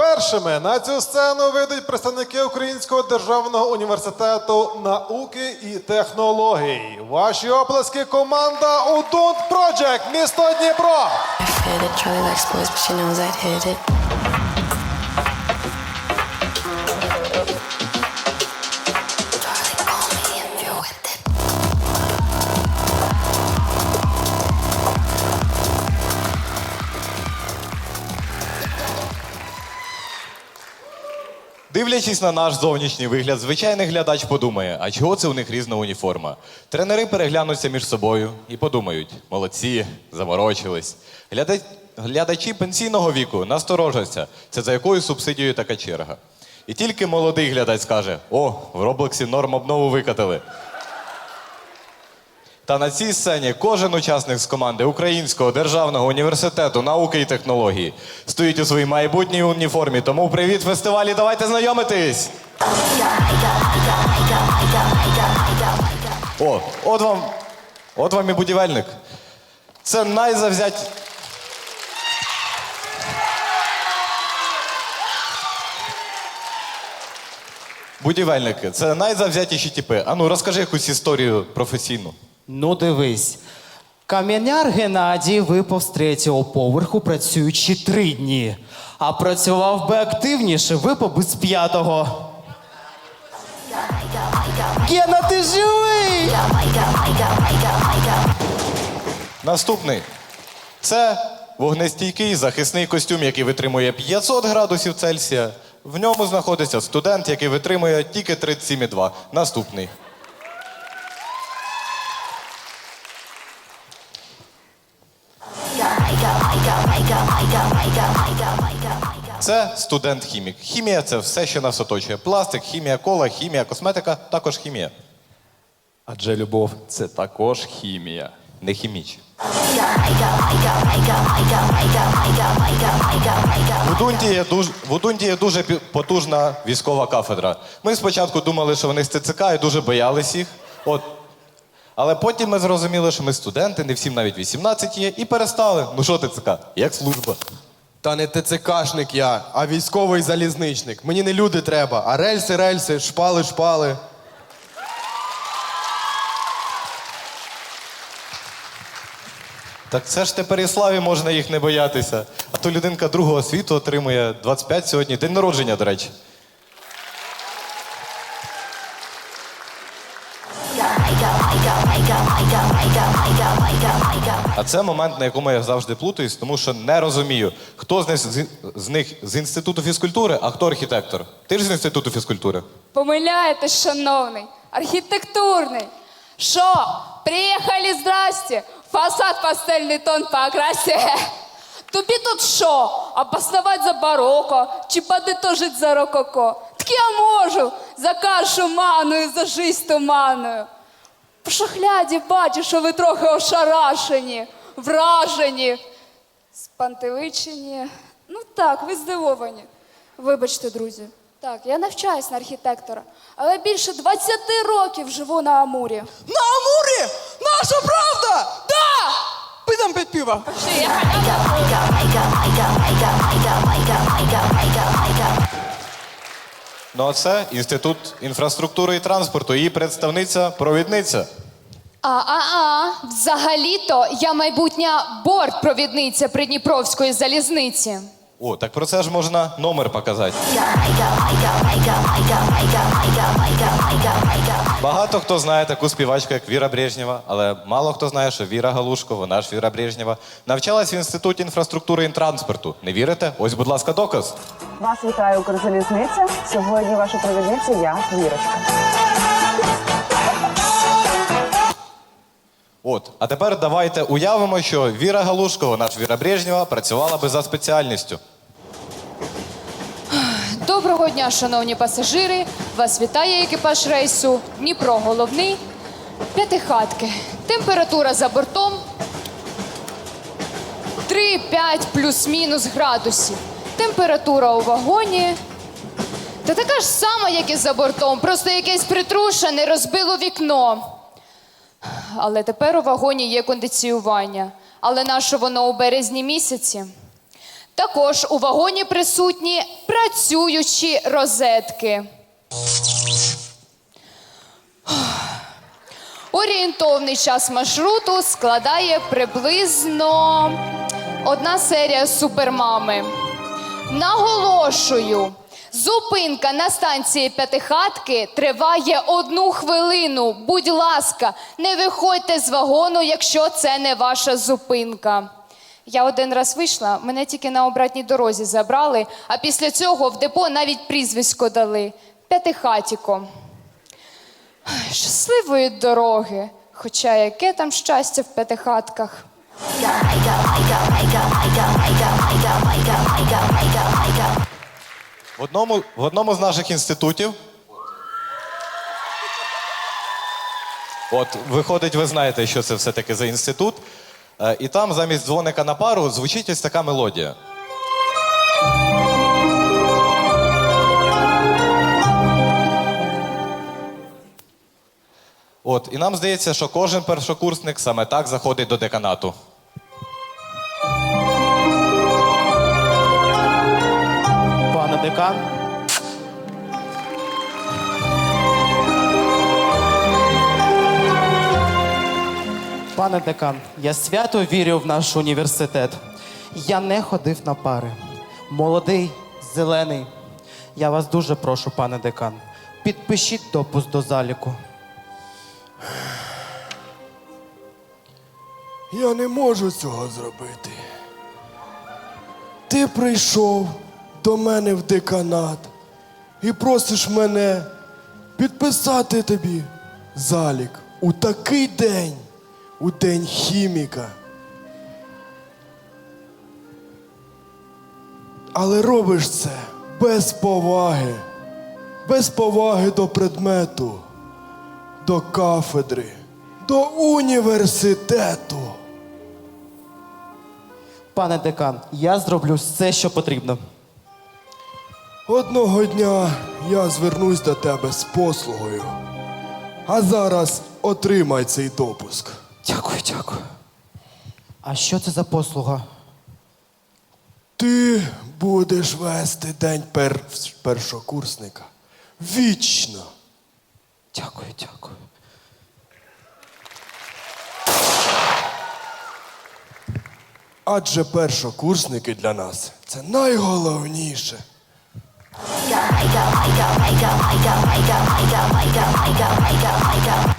Першими на цю сцену вийдуть представники Українського державного університету науки і технологій. Ваші оплески команда Удунт Project, місто Дніпро. Дивлячись на наш зовнішній вигляд, звичайний глядач подумає, а чого це у них різна уніформа? Тренери переглянуться між собою і подумають: молодці, заморочились. Гляда- Глядачі пенсійного віку насторожаться, це за якою субсидією така черга. І тільки молодий глядач скаже: о, в Роблоксі норм обнову викатили. Та на цій сцені кожен учасник з команди Українського державного університету науки і технології стоїть у своїй майбутній уніформі. Тому привіт фестивалі, давайте знайомитись. О, от вам, от вам і будівельник. Це найзавзять. Будівельники, це найзавзятіші типи. Ану, розкажи якусь історію професійну. Ну, дивись. Кам'яняр Геннадій випав з третього поверху, працюючи три дні. А працював би активніше, випав би з п'ятого. Гена, ти живий! Наступний. Це вогнестійкий захисний костюм, який витримує 500 градусів Цельсія. В ньому знаходиться студент, який витримує тільки 37,2. Наступний. Це студент-хімік. Хімія це все, що нас оточує. Пластик, хімія, кола, хімія, косметика, також хімія. Адже любов це також хімія. Не хіміч. В Удунті є дуже, в Удунті є дуже пі- потужна військова кафедра. Ми спочатку думали, що вони з ТЦК і дуже боялись їх. От. Але потім ми зрозуміли, що ми студенти, не всім навіть 18 є, і перестали. Ну що ТЦК? Як служба? Та не ТЦКшник я, а військовий залізничник. Мені не люди треба, а рельси, рельси, шпали, шпали. Так це ж тепер і славі можна їх не боятися. А то людинка другого світу отримує 25 сьогодні, день народження, до речі. А це момент, на якому я завжди плутаюсь, тому що не розумію, хто з них з, них з інституту фізкультури, а хто архітектор. Ти ж з інституту фізкультури. Помиляєтесь, шановний, архітектурний. Що, приїхали, здрасте, фасад пастельний тон покрасьте. Тобі тут що, обосновать за бароко чи подитожить за рококо? Так я можу за кашу маною, за жизнь туманою. По шахляді бачу, що ви трохи ошарашені, вражені, спантеличені. Ну так, ви здивовані. Вибачте, друзі. Так, я навчаюсь на архітектора, але більше 20 років живу на Амурі. На Амурі? Наша правда? Да! Підемо під пиво. Пошли, я Ну а це інститут інфраструктури і транспорту. Її представниця, провідниця. А-а-а, взагалі-то я майбутня бортпровідниця Придніпровської залізниці. О, так про це ж можна номер показати. Багато хто знає таку співачку, як Віра Брежнєва, але мало хто знає, що Віра Галушко, вона ж Віра Брежнєва, навчалась в інституті інфраструктури і транспорту. Не вірите? Ось, будь ласка, доказ. Вас вітає Укрзалізниця. Сьогодні ваша провідниця я, Вірочка. От, а тепер давайте уявимо, що Віра Галушко, вона ж Віра Брежнєва, працювала би за спеціальністю. Доброго дня, шановні пасажири. Вас вітає екіпаж рейсу Дніпро головний. П'ятихатки. Температура за бортом 3-5 плюс-мінус градусів. Температура у вагоні. Та така ж сама, як і за бортом, просто якесь притрушене розбило вікно. Але тепер у вагоні є кондиціювання. Але наше воно у березні місяці. Також у вагоні присутні працюючі розетки. Орієнтовний час маршруту складає приблизно одна серія супермами. Наголошую, зупинка на станції П'ятихатки триває одну хвилину. Будь ласка, не виходьте з вагону, якщо це не ваша зупинка. Я один раз вийшла, мене тільки на обратній дорозі забрали, а після цього в депо навіть прізвисько дали П'ятихатіко. Щасливої дороги. Хоча яке там щастя в п'ятихатках. В одному, в одному з наших інститутів. От, виходить, ви знаєте, що це все-таки за інститут. Е, І там замість дзвоника на пару звучить ось така мелодія. От, і нам здається, що кожен першокурсник саме так заходить до деканату. Пане декан. Пане декан, я свято вірю в наш університет. Я не ходив на пари. Молодий, зелений. Я вас дуже прошу, пане декан, підпишіть допуск до заліку. Я не можу цього зробити. Ти прийшов до мене в деканат і просиш мене підписати тобі залік у такий день, у день хіміка. Але робиш це без поваги, без поваги до предмету, до кафедри, до університету. Пане декан, я зроблю все, що потрібно. Одного дня я звернусь до тебе з послугою. А зараз отримай цей допуск. Дякую, дякую. А що це за послуга? Ти будеш вести день пер... першокурсника. Вічно. Дякую, дякую. Адже першокурсники для нас це найголовніше. Ну, день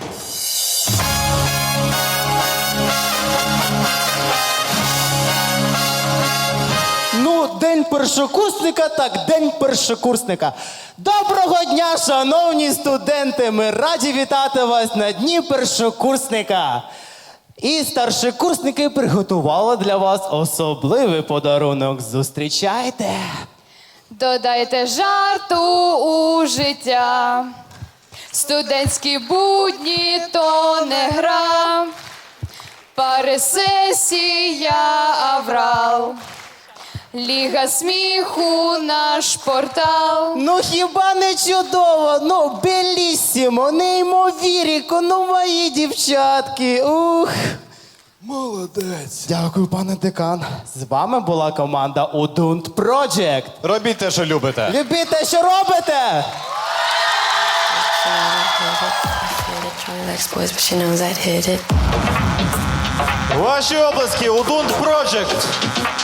першокурсника, так день першокурсника. Доброго дня, шановні студенти! Ми раді вітати вас на дні першокурсника. І старшокурсники приготували для вас особливий подарунок. Зустрічайте! Додайте жарту у життя. Студентські будні то не гра. Пари сесія аврал. Ліга сміху наш портал. Ну хіба не чудово? Ну, белісімо, неймовіріко, ну мої дівчатки. Ух. Молодець. Дякую, пане декан. З вами була команда Udund Project. Робіть те, що любите. Любіть те, що робите! Ваші обласки, Удунт Project.